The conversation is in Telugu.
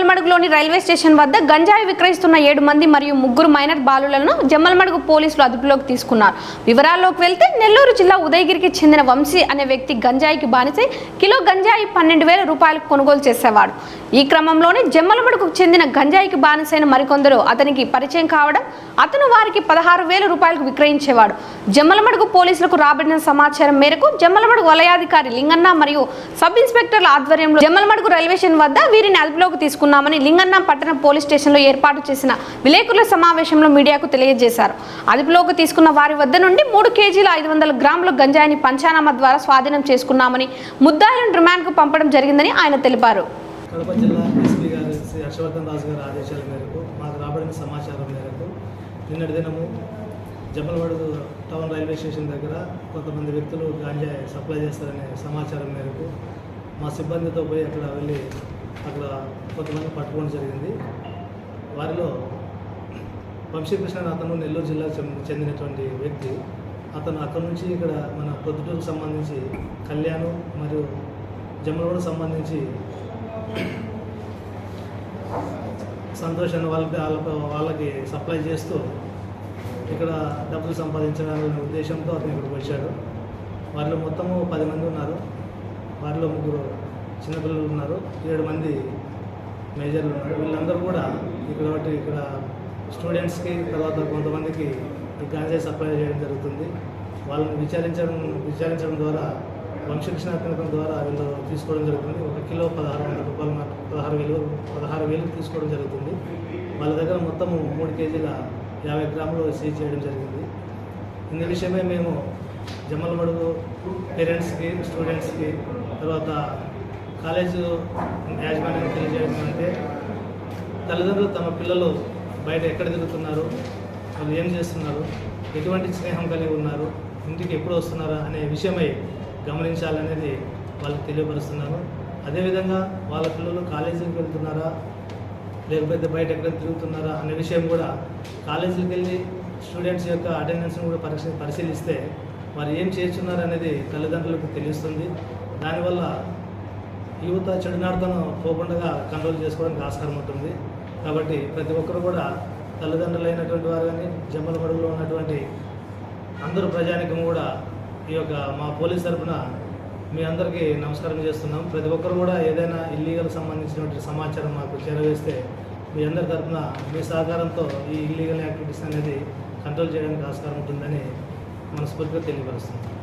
జమ్మల్మడుగులోని రైల్వే స్టేషన్ వద్ద గంజాయి విక్రయిస్తున్న ఏడు మంది మరియు ముగ్గురు మైనర్ బాలులను జమ్మలమడుగు పోలీసులు అదుపులోకి తీసుకున్నారు. వివరాల్లోకి వెళ్తే నెల్లూరు జిల్లా ఉదయగిరికి చెందిన వంశీ అనే వ్యక్తి గంజాయికి బానిసై కిలో గంజాయి పన్నెండు వేల రూపాయలకు కొనుగోలు చేసేవాడు. ఈ క్రమంలోనే జమ్మలమడుకు చెందిన గంజాయికి బానిసైన మరికొందరు అతనికి పరిచయం కావడం అతను వారికి పదహారు వేల రూపాయలకు విక్రయించేవాడు. జమ్మలమడుగు పోలీసులకు రాబడిన సమాచారం మేరకు జమ్మలమడుగు వలయాధికారి లింగన్న మరియు సబ్ ఇన్స్పెక్టర్ల ఆధ్వర్యంలో జమ్మలమడుగు రైల్వే స్టేషన్ వద్ద వీరిని అదుపులోకి తీసుకున్నామని లింగన్న పట్టణ పోలీస్ స్టేషన్లో ఏర్పాటు చేసిన విలేకరుల సమావేశంలో మీడియాకు తెలియజేశారు. అదుపులోకి తీసుకున్న వారి వద్ద నుండి మూడు కేజీల ఐదు వందల గ్రాముల గంజాయిని పంచానామా ద్వారా స్వాధీనం చేసుకున్నామని ముద్దాయిలను రిమాండ్కు పంపడం జరిగిందని ఆయన తెలిపారు. కడప జిల్లా ఎస్పీ గారు శ్రీ హర్షవర్ధన్ రాజు గారి ఆదేశాల మేరకు మాకు రాబడిన సమాచారం మేరకు నిన్నటి దినము జమ్మలమడుగు టౌన్ రైల్వే స్టేషన్ దగ్గర కొంతమంది వ్యక్తులు గాంజా సప్లై చేస్తారనే సమాచారం మేరకు మా సిబ్బందితో పోయి అక్కడ వెళ్ళి అక్కడ కొంతమంది పట్టుకోవడం జరిగింది. వారిలో వంశీకృష్ణ అతను నెల్లూరు జిల్లాకు చెందినటువంటి వ్యక్తి. అతను అక్కడ నుంచి ఇక్కడ మన పొద్దుటూరుకు సంబంధించి కళ్యాణం మరియు జమ్మలమడుగు సంబంధించి సంతోషాన్ని వాళ్ళకి వాళ్ళకి వాళ్ళకి సప్లై చేస్తూ ఇక్కడ డబ్బులు సంపాదించాలనే ఉద్దేశంతో అతను ఇక్కడికి వచ్చాడు. వారిలో మొత్తము పది మంది ఉన్నారు. వారిలో ముగ్గురు చిన్నపిల్లలు ఉన్నారు. ఏడు మంది మేజర్లు ఉన్నారు. వీళ్ళందరూ కూడా ఇక్కడ ఇక్కడ స్టూడెంట్స్కి తర్వాత కొంతమందికి ఈ గాంజాయి సప్లై చేయడం జరుగుతుంది. వాళ్ళని విచారించడం విచారించడం ద్వారా వంశకృష్ణ పథకం ద్వారా వీళ్ళు తీసుకోవడం జరుగుతుంది. ఒక కిలో పదహారు వందల రూపాయలు పదహారు వేలు పదహారు వేలు తీసుకోవడం జరుగుతుంది. వాళ్ళ దగ్గర మొత్తము మూడు కేజీల యాభై గ్రాములు సీజ్ చేయడం జరిగింది. ఇందు విషయమే మేము జమ్మలమడుగు పేరెంట్స్కి స్టూడెంట్స్కి తర్వాత కాలేజు యాజమాన్యానికి తెలియజేయడం అంటే తల్లిదండ్రులు తమ పిల్లలు బయట ఎక్కడ తిరుగుతున్నారు వాళ్ళు ఏం చేస్తున్నారు ఎటువంటి స్నేహం కలిగి ఉన్నారు ఇంటికి ఎప్పుడు వస్తున్నారా అనే విషయమై గమనించాలనేది వాళ్ళకి తెలియపరుస్తున్నాను అదేవిధంగా వాళ్ళ పిల్లలు కాలేజీకి వెళ్తున్నారా? లేకపోతే బయట ఎక్కడ తిరుగుతున్నారా? అనే విషయం కూడా కాలేజీకి వెళ్ళి స్టూడెంట్స్ యొక్క అటెండెన్స్ని కూడా పరిశీ పరిశీలిస్తే వారు ఏం చేస్తున్నారు అనేది తల్లిదండ్రులకు తెలుస్తుంది. దానివల్ల యువత చెడునాడుతను పోకుండా కంట్రోల్ చేసుకోవడానికి ఆస్కారం ఉంటుంది. కాబట్టి ప్రతి ఒక్కరు కూడా తల్లిదండ్రులైనటువంటి వారు కానీ జమ్మల మడుగులో ఉన్నటువంటి అందరూ ప్రజానికం కూడా ఈ యొక్క మా పోలీస్ తరఫున మీ అందరికీ నమస్కారం చేస్తున్నాం. ప్రతి ఒక్కరు కూడా ఏదైనా ఇల్లీగల్ సంబంధించినటువంటి సమాచారం మాకు చేరవేస్తే మీ అందరి తరఫున మీ సహకారంతో ఈ ఇల్లీగల్ యాక్టివిటీస్ అనేది కంట్రోల్ చేయడానికి ఆస్కారం ఉంటుందని మనస్ఫూర్తిగా తెలియపరుస్తున్నాం.